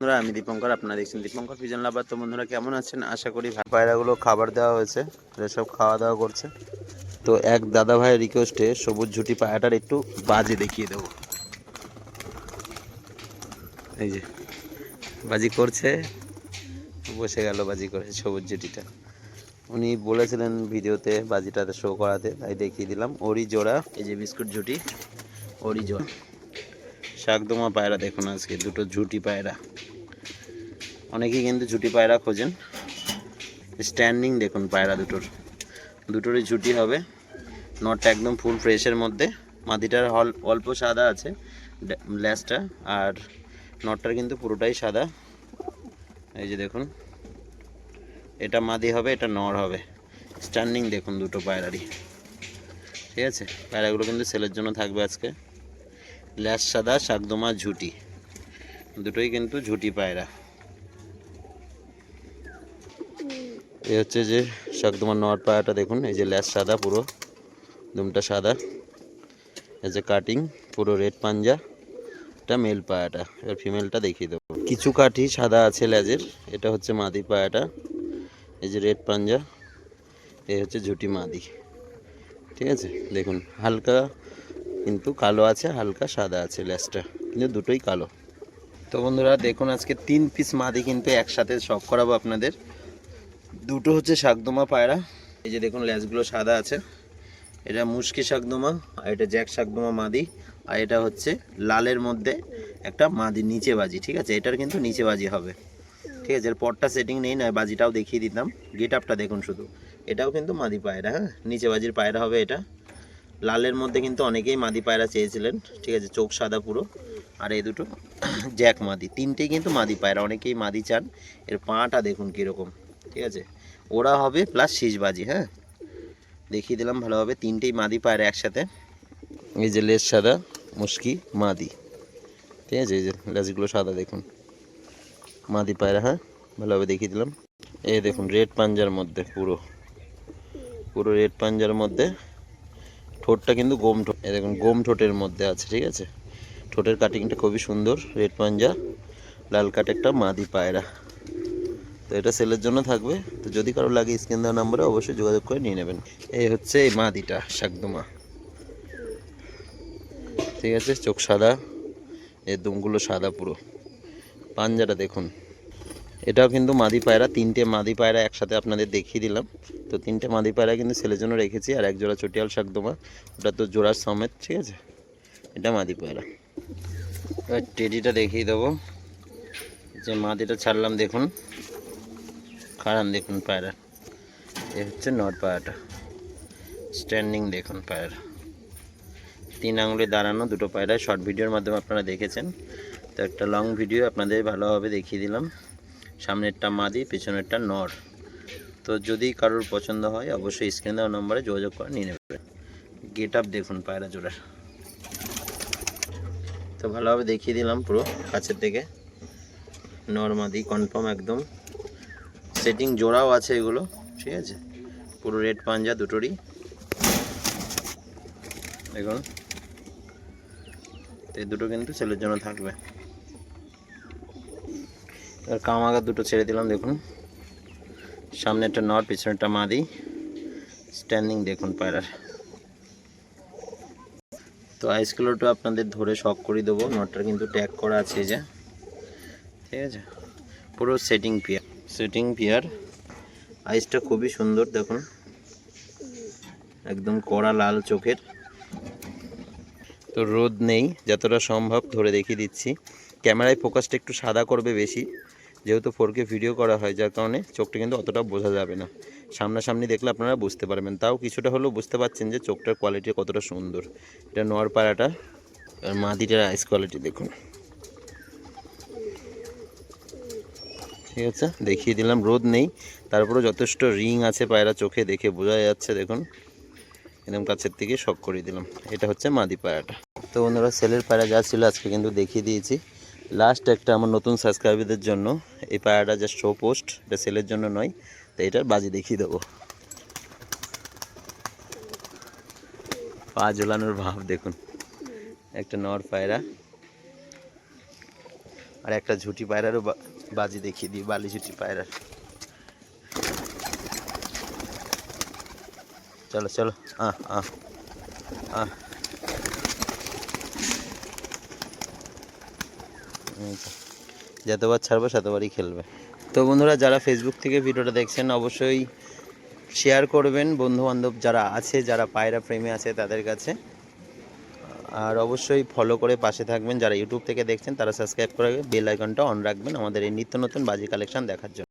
বন্ধুরা, আমি দীপঙ্কর, আপনারা দেখছেন দীপঙ্কর পিজন লাভার তো বন্ধুরা, কেমন আছেন? আশা করি। পায়রাগুলো খাবার দেওয়া হয়েছে সব খাওয়া দাওয়া করছে। তো এক দাদা ভাইয়ের রিকোয়েস্টে সবুজ ঝুটি পায়রাটার একটু বাজে দেখিয়ে দেবো। এই যে, বাজি করছে, বসে গেল বাজি করে সবুজ ঝুটিটা। উনি বলেছিলেন ভিডিওতে বাজিটাতে শো করাতে, তাই দেখিয়ে দিলাম। ওরই জোড়া, এই যে বিস্কুট ঝুটি, ওরই জোড়া। শাকদোমা পায়রা দেখুন আজকে, দুটো ঝুটি পায়রা। অনেকেই কিন্তু ঝুটি পায়রা খোঁজেন। স্ট্যান্ডিং দেখুন পায়রা দুটোর। দুটোরই ঝুটি হবে। নটটা একদম ফুল ফ্রেশের মধ্যে। মাদিটার হল, অল্প সাদা আছে ল্যাসটা। আর নটটার কিন্তু পুরোটাই সাদা। এই যে দেখুন। এটা মাদি হবে, এটা নর হবে। স্ট্যান্ডিং দেখুন দুটো পায়রারই। ঠিক আছে? পায়রাগুলো কিন্তু সেলের জন্য থাকবে আজকে। ল্যাস সাদা শাকদোমা ঝুটি। দুটোই কিন্তু ঝুটি পায়রা। এই হচ্ছে যে শাকদোমা নর পায়রাটা দেখুন এই যে ল্যাস সাদা পুরো দুমটা সাদা। এই যে কাটিং পুরো রেড পাঞ্জা এটা মেল পায়াটা এবার ফিমেলটা দেখিয়ে দেবো। কিছু কাঠি সাদা আছে ল্যাজের এটা হচ্ছে মাদি পায়াটা এই যে রেড পাঞ্জা এই হচ্ছে ঝুটি মাদি। ঠিক আছে? দেখুন হালকা কিন্তু কালো আছে, হালকা সাদা আছে লেজটা কিন্তু দুটোই কালো। তো বন্ধুরা, দেখুন আজকে তিন পিস মাদি কিন্তু একসাথে শখ করাবো আপনাদের। দুটো হচ্ছে শাকদোমা পায়রা। এই যে দেখুন লেজগুলো সাদা আছে। এটা মুশকি শাকদোমা, আর এটা জ্যাক শাকদোমা মাদি। আর এটা হচ্ছে লালের মধ্যে একটা মাদি নিচে বাজি, ঠিক আছে? এটার কিন্তু নিচে বাজি হবে। ঠিক আছে? এর পরটা সেটিং নেই না বাজিটাও দেখিয়ে দিতাম। গেট আপটা দেখুন শুধু। এটাও কিন্তু মাদি পায়রা হ্যাঁ? নিচে বাজির পায়রা হবে এটা। লালের মধ্যে কিন্তু অনেকেই মাদি পায়রা চেয়েছিলেন, ঠিক আছে, চোখ সাদা পুরো, আর এই দুটো জ্যাক মাদি, তিনটেই কিন্তু মাদি পায়রা, অনেকেই মাদি চান, এর পাটা দেখুন কীরকম, ঠিক আছে, ওরা হবে প্লাস শীষবাজি হ্যাঁ দেখিয়ে দিলাম ভালোভাবে, তিনটেই মাদি পায়রা একসাথে, এই যে লেজ সাদা, মুশকি, মাদি, ঠিক আছে, এই যে লেজগুলো সাদা দেখুন, মাদি পায়রা হ্যাঁ ভালোভাবে দেখিয়ে দিলাম, এই দেখুন, রেড পাঞ্জার মধ্যে পুরো পুরো রেড পাঞ্জার মধ্যে ঠোঁটটা কিন্তু গোম ঠোঁট দেখুন, গোম ঠোঁটের মধ্যে আছে, ঠিক আছে? ঠোঁটের কাটিংটা খুবই সুন্দর রেড পাঞ্জা লাল কাট একটা মাদি পায়রা। তো এটা সেলের জন্য থাকবে। তো যদি কারও লাগে স্ক্রিন দেওয়া নাম্বারে অবশ্যই যোগাযোগ করে নিয়ে নেবেন। এই হচ্ছে এই মাদিটা, শাকদমা। ঠিক আছে? চোখ সাদা, এর দুমগুলো সাদা পুরো। পাঞ্জাটা দেখুন। এটাও কিন্তু মাদি পায়রা, তিনটে মাদি পায়রা একসাথে আপনাদের দেখিয়ে দিলাম। তো তিনটে মাদি পায়রা কিন্তু ছেলের জন্য রেখেছি, আর এক জোড়া চটিয়াল শাকদমা ওটা তো জোড়ার সমেত, ঠিক আছে? এটা মাদি পায়রা। এবার টেডিটা দেখিয়ে দেবো। যে মাদিটা ছাড়লাম, দেখুন। খারান দেখুন পায়রা। এ হচ্ছে নট পায়রাটা। স্ট্যান্ডিং দেখুন পায়রা। তিন আঙুলে দাঁড়ানো দুটো পায়রা শর্ট ভিডিওর মাধ্যমে আপনারা দেখেছেন। তো একটা লং ভিডিও আপনাদের ভালোভাবে দেখিয়ে দিলাম। সামনেরটা মাদি, পেছনেরটা নর। তো যদি কারোর পছন্দ হয়, অবশ্যই স্ক্রিন দেওয়া নম্বরে যোগাযোগ করে নিয়ে নেবেন। গেট আপ দেখুন পায়রা জোড়ার। তো ভালোভাবে দেখিয়ে দিলাম পুরো কাছের থেকে নর মাদি কনফার্ম একদম। সেটিং জোড়াও আছে এগুলো, ঠিক আছে? পুরো রেড পাঞ্জা দুটোরই। দেখুন। এই দুটো কিন্তু ছেলের জন্য থাকবে। আর কামাগা দুটো ছেড়ে দিলাম, দেখুন। সামনে একটা নট, পিছনে একটা মাদি। স্ট্যান্ডিং দেখুন পায়রার। তো আইসগুলোটা আপনাদের ধরে শখ করে দেবো। নটটা কিন্তু ট্যাগ করা আছে যে। ঠিক আছে? পুরো সেটিং পিয়ার সেটিং পিয়ার আইসটা খুবই সুন্দর, দেখুন। একদম কড়া, লাল চোখের। তো রোদ নেই, যতটা সম্ভব ধরে দেখিয়ে দিচ্ছি। ক্যামেরায় ফোকাসটা একটু সাদা করবে বেশি। যেহেতু ফোরকে ভিডিও করা হয়, যার কারণে চোখটা কিন্তু অতটা বোঝা যাবে না। সামনাসামনি দেখলে আপনারা বুঝতে পারবেন। তাও কিছুটা হলেও বুঝতে পারছেন যে চোখটার কোয়ালিটি কতটা সুন্দর। এটা নোয়ার পাড়াটা, আর মাদিটার আইস কোয়ালিটি দেখুন। ঠিক আছে? দেখিয়ে দিলাম, রোদ নেই। তারপরেও যথেষ্ট রিং আছে পায়রা চোখে, দেখে বোঝা যাচ্ছে, দেখুন। একদম কাছের থেকে শখ করে দিলাম। এটা হচ্ছে মাদি পায়রাটা তো বন্ধুরা, সেলের পায়রা যা ছিল আজকে কিন্তু দেখিয়ে দিয়েছি। লাস্ট একটা আমার নতুন সাবস্ক্রাইবারদের জন্য এই পায়রাটা জাস্ট শো পোস্ট এটা সেলের জন্য নয়, তো এটার বাজি দেখিয়ে দেবো। পা ঝোলানোর ভাব দেখুন। একটা নর পায়রা, আর একটা ঝুটি পায়রারও বাজি দেখিয়ে দিই, বালি ঝুটি পায়রার। চলো চলো, আহ আহ আহ এই তো। যতবার ছাড়বো ততবারই খেলবে। তো বন্ধুরা, যারা ফেসবুক থেকে ভিডিওটা দেখছেন, অবশ্যই শেয়ার করবেন। বন্ধুবান্ধব যারা আছে, যারা পায়রা প্রেমে আছে, তাদের কাছে। আর অবশ্যই ফলো করে পাশে থাকবেন। যারা ইউটিউব থেকে দেখছেন, তারা সাবস্ক্রাইব করে বেল আইকনটা অন রাখবেন। আমাদের এই নিত্য নতুন বাজি কালেকশন দেখার জন্য।